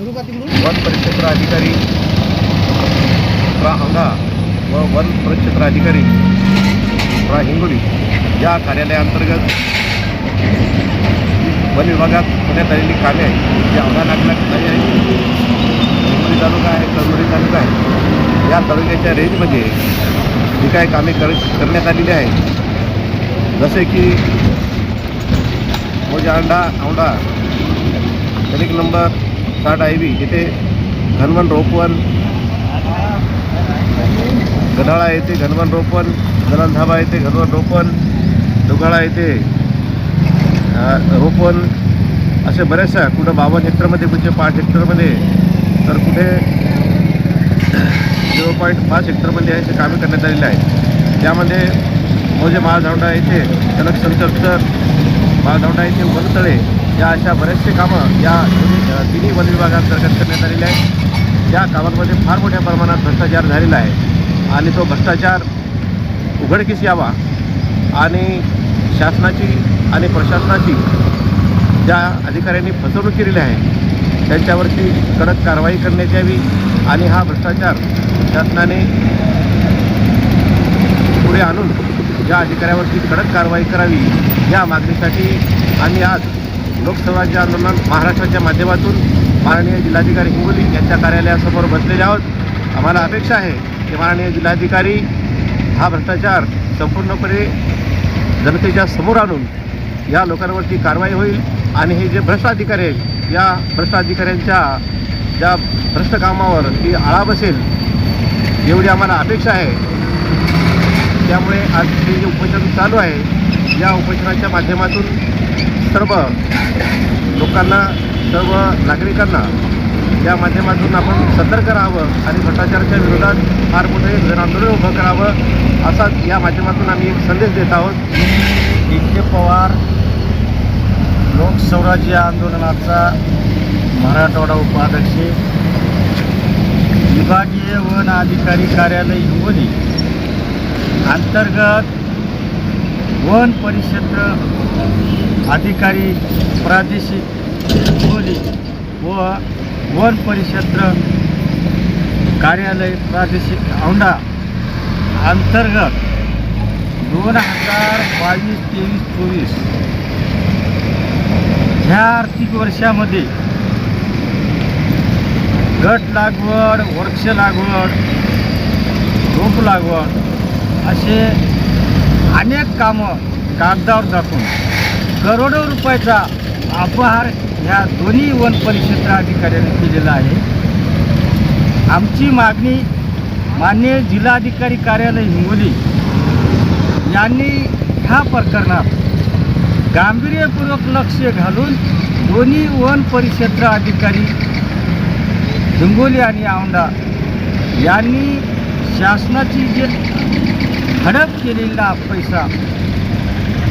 One परिक्षेत्र अधिकारी प्रा अंगा व वन परिक्षेत्र अधिकारी प्रा हिंगोली या कार्यालयाअंतर्गत वन विभागात करण्यात आलेली कामे आहेत जी अंगा लागल्या नाही आहेत. हिंगोली तालुका आहे कळमोडी तालुका आहे. या तालुक्याच्या रेंजमध्ये जी काही कामे कर करण्यात आलेली आहेत. जसे की मोजा अंडा औंडा एक नंबर साठ आय व्ही येथे घनवन रोपवन गडाळा येथे घनवन रोपवन दलन येथे घनवन रोपवन दुगाळा येथे रोपवन असे बऱ्याचशा कुठं बावन्न हेक्टरमध्ये म्हणजे पाच हेक्टरमध्ये तर कुठे झिरो पॉईंट पाच हेक्टरमध्ये असे कामे करण्यात आलेले आहेत. त्यामध्ये मोजे महाझावडा येथे कनक संतप्तर महाझावडा येथे वनतळे या अशा बरेचसे कामं या दोन्ही तिन्ही वन विभागांतर्गत करण्यात आलेले आहेत. त्या कामांमध्ये फार मोठ्या प्रमाणात भ्रष्टाचार झालेला आहे आणि तो भ्रष्टाचार उघडकीस यावा आणि शासनाची आणि प्रशासनाची ज्या अधिकाऱ्यांनी फसवणूक केलेली आहे त्यांच्यावरती कडक कारवाई करण्यात यावी आणि हा भ्रष्टाचार शासनाने पुढे आणून या अधिकाऱ्यावरती कडक कारवाई करावी या मागणीसाठी आम्ही आज लोकसभाचे आंदोलन महाराष्ट्राच्या माध्यमातून माननीय जिल्हाधिकारी हिंगोली यांच्या कार्यालयासमोर बसलेले आहोत. आम्हाला अपेक्षा आहे की माननीय जिल्हाधिकारी हा भ्रष्टाचार संपूर्णपणे जनतेच्या समोर आणून या लोकांवरती कारवाई होईल आणि हे जे भ्रष्ट अधिकारी आहेत या भ्रष्ट अधिकाऱ्यांच्या ज्या भ्रष्ट कामावर ती आळा बसेल एवढी आम्हाला अपेक्षा आहे. त्यामुळे आज हे जे उपोषण चालू आहे या उपोषणाच्या माध्यमातून सर्व लोकांना सर्व नागरिकांना या माध्यमातून आपण सतर्क राहावं आणि भ्रष्टाचाराच्या विरोधात फार मोठे जनआंदोलन उभं करावं असाच या माध्यमातून आम्ही एक संदेश देत आहोत. के पवार लोकस्वराज्य आंदोलनाचा मराठवाडा उपाध्यक्ष विभागीय वन अधिकारी कार्यालय हिंगोली अंतर्गत वन परिक्षेत्र अधिकारी प्रादेशिक हिंगोली व वन परिक्षेत्र कार्यालय प्रादेशिक औंढा अंतर्गत दोन हजार बावीस तेवीस चोवीस. ह्या आर्थिक वर्षामध्ये गट लागवड वृक्ष लागवड रोप लागवड असे अनेक कामं कागदावर दाखवून करोडो रुपयाचा अपहार ह्या दोन्ही वन परिक्षेत्र अधिकाऱ्यांनी केलेला आहे. आमची मागणी मान्य जिल्हाधिकारी कार्यालय हिंगोली यांनी ह्या प्रकरणात गांभीर्यपूर्वक लक्ष घालून दोन्ही वन परिक्षेत्र अधिकारी हिंगोली आणि औंढा यांनी शासनाची जे हडप केलेला पैसा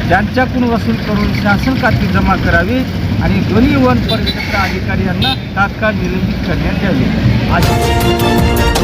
त्यांच्याकडून वसूल करून शासन खाती जमा करावी आणि दोन्ही वन परिक्षेत्र अधिकारी यांना तात्काळ निलंबित करण्यात यावे. आज